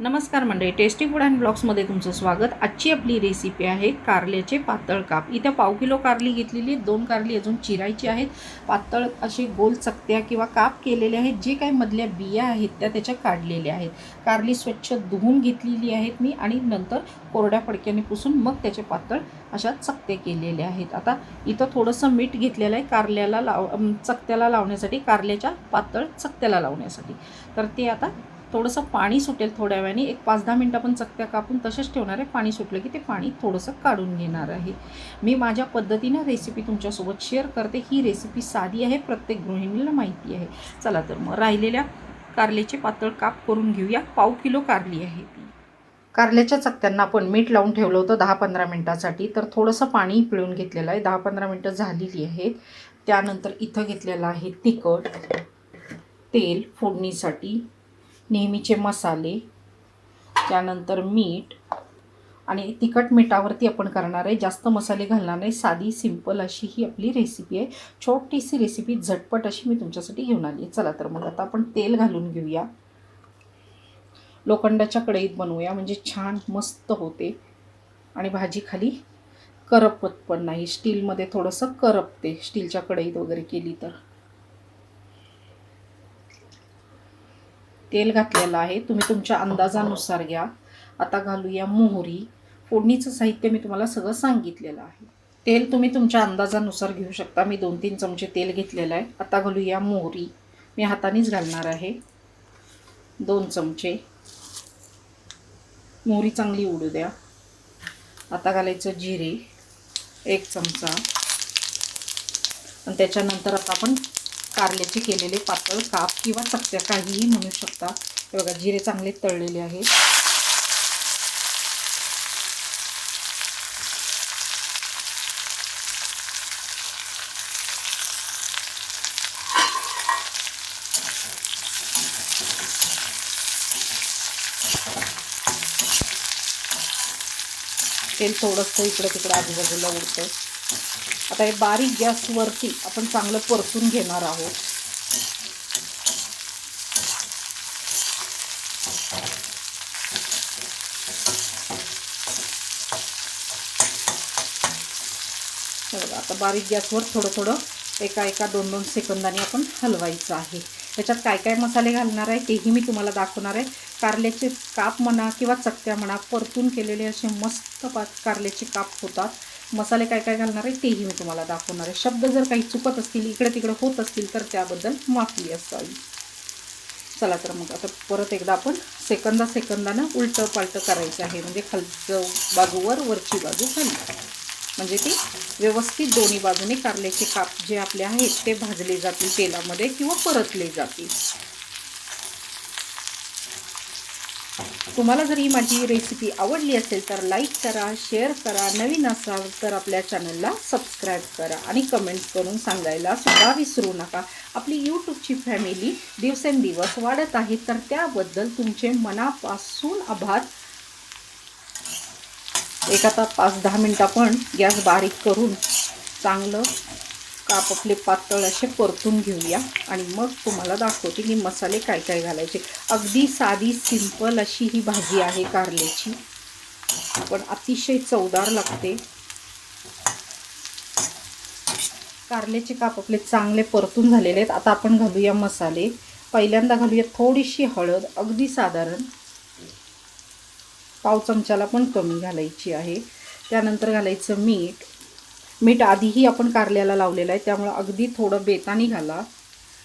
नमस्कार मंडळी tasty food and ब्लॉग्समध्ये तुमचं स्वागत. आजची आपली रेसिपी आहे कारल्याचे पातळ काप. इथं पाव किलो कारली घेतलेली आहे दोन कारली अजून चिरायची आहेत. पातळ असे गोल चकत्या किंवा काप केलेले आहेत. जे काही मधल्या बिया आहेत त्या त्याच्या काढलेल्या आहेत. कारली स्वच्छ धुवून घेतलेली आहेत मी आणि नंतर कोरड्या फडक्याने पुसून मग त्याचे पातळ अशा चकत्या केलेल्या आहेत. आता इथं थोडंसं मीठ घेतलेलं आहे कारल्याला लाव चकत्याला लावण्यासाठी कारल्याच्या पातळ चकत्याला लावण्यासाठी. तर ते आता थोडंसं पाणी सुटेल थोड्या वेळाने. एक पाच दहा मिनटं आपण चकत्या कापून तसेच ठेवणार आहे. पाणी सुटलं की ते पाणी थोडंसं काढून घेणार आहे. मी माझ्या पद्धतीनं रेसिपी तुमच्यासोबत शेअर करते. ही रेसिपी साधी आहे प्रत्येक गृहिणीला माहिती आहे. चला तर मग राहिलेल्या कारल्याचे पातळ काप करून घेऊया. पाव किलो कारली आहे ती. कारल्याच्या चकत्यांना आपण मीठ लावून ठेवलं होतं दहा पंधरा मिनटासाठी. तर थोडंसं पाणी पिळून घेतलेलं आहे. दहा पंधरा मिनटं झालेली आहेत. त्यानंतर इथं घेतलेलं आहे तिखट. तेल फोडणीसाठी. नेहमीचे मसाले त्यानंतर मीठ आणि तिखट मिठावरती आपण करणार आहे. जास्त मसाले घालणार नाही. साधी सिंपल अशी ही आपली रेसिपी आहे. छोटीशी रेसिपी झटपट अशी मी तुमच्यासाठी घेऊन आली आहे. चला तर मग आता आपण तेल घालून घेऊया. लोखंडाच्या कढईत बनवूया. म्हणजे छान मस्त होते. आणि भाजी खाली करपत पण नाही. स्टीलमध्ये थोडंसं करपते. स्टीलच्या कढईत वगैरे केली तर. तेल घातलेलं आहे. तुम्ही तुमच्या अंदाजानुसार घ्या. आता घालूया मोहरी. फोडणीचं साहित्य मी तुम्हाला सगळं सांगितलेलं आहे. तेल तुम्ही तुमच्या अंदाजानुसार घेऊ शकता. मी दोन तीन चमचे तेल घेतलेलं आहे. आता घालूया मोहरी. मी हातानेच घालणार आहे. दोन चमचे. मोहरी चांगली उडू द्या. आता घालायचं जिरे. एक चमचा. आणि त्याच्यानंतर आता आपण कारल्याचे केलेले पातळ काप किंवा चकत्या काहीही म्हणू शकता. हे बघा जिरे चांगले तळलेले आहेत. तेल थोडंसं इकडं तिकडं आजूबाजूला उडतं आता हे बारीक गॅसवरती आपण चांगलं परतून घेणार आहोत. आता बारीक गॅसवर थोडं थोडं एका एका दोन दोन सेकंदाने आपण हलवायचं आहे. त्याच्यात काय काय मसाले घालणार आहे तेही मी तुम्हाला दाखवणार आहे. कारल्याचे काप म्हणा किंवा चकत्या म्हणा परतून केलेले असे मस्त पा कारल्याचे काप होतात. मसाले काय काय घालणार आहे तेही मी तुम्हाला दाखवणार आहे. शब्द जर काही चुकत असतील इकडे तिकडे होत असतील तर त्याबद्दल माफी असावी. चला तर मग आता परत एकदा आपण सेकंदा सेकंदानं उलटं पालटं करायचं आहे. म्हणजे खालचं बाजूवर वरची बाजू खाली. म्हणजे ती व्यवस्थित दोन्ही बाजूने कारल्याचे काप जे आपले आहेत ते भाजले जातील तेलामध्ये किंवा परतले जातील. तुम्हाला जर ही माझी रेसिपी आवडली असेल तर लाईक करा शेअर करा नवीन असाल तर आपल्या चॅनलला सबस्क्राईब करा आणि कमेंट्स करून सांगायला सुद्धा विसरू नका. आपली यूट्यूबची फॅमिली दिवसेंदिवस वाढत आहे तर त्याबद्दल तुमचे मनापासून आभार. एक आता पाच दहा मिनटं आपण गॅस बारीक करून चांगलं काप आपले पातळ असे परतून घेऊया. आणि मग तुम्हाला दाखवते की मसाले काय काय घालायचे. अगदी साधी सिंपल अशी ही भाजी आहे कारल्याची. पण अतिशय चवदार लागते. कारल्याचे काप आपले चांगले परतून झालेले आहेत. आता आपण घालूया मसाले. पहिल्यांदा घालूया थोडीशी हळद अगदी साधारण. पाव चमच्याला पण कमी घालायची आहे. त्यानंतर घालायचं मीठ. मीठ आधीही आपण कारल्याला लावलेलं आहे त्यामुळं अगदी थोडं बेतानी घाला.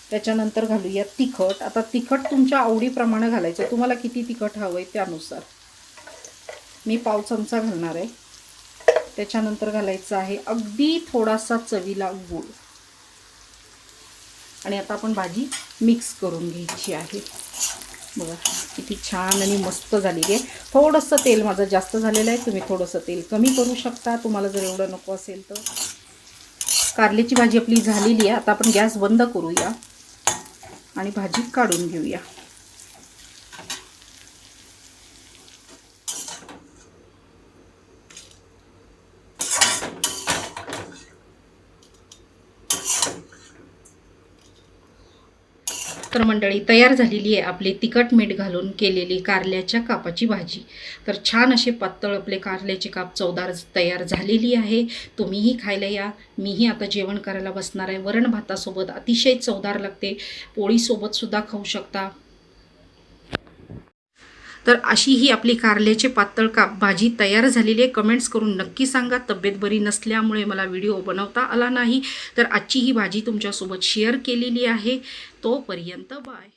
त्याच्यानंतर घालूया तिखट. आता तिखट तुमच्या आवडीप्रमाणे घालायचं. तुम्हाला किती तिखट हवं आहे त्यानुसार. मी पाव चमचा घालणार आहे. त्याच्यानंतर घालायचं आहे अगदी थोडासा चवीला गूळ. आणि आता आपण भाजी मिक्स करून घ्यायची आहे. बघा किती छान आणि मस्त झालेली आहे थोडंसं तेल माझं जास्त झालेलं आहे तुम्ही थोडंसं तेल कमी करू शकता. तुम्हाला जर एवढं नको असेल तर. कारल्याची भाजी आपली झालेली आहे आता आपण गॅस बंद करूया. आणि भाजी काढून घेऊया. तर मंडळी तयार झालेली आहे आपली तिखट मीठ घालून केलेली कारल्याच्या कापाची भाजी. तर छान असे पातळ आपले कारल्याचे काप चवदार तयार झालेली आहे. तुम्हीही खायला या. मीही आता जेवण करायला बसणार आहे. वरण भातासोबत अतिशय चवदार लागते. पोळीसोबतसुद्धा खाऊ शकता. तर अशी ही आपली कारल्याचे पातळ काप भाजी तयार झालेली आहे. कमेंट्स करून नक्की सांगा. तब्येत बरी नसल्यामुळे मला व्हिडिओ बनवता आला नाही. तर आजची ही भाजी तुमच्यासोबत शेअर केलेली आहे. तोपर्यंत बाय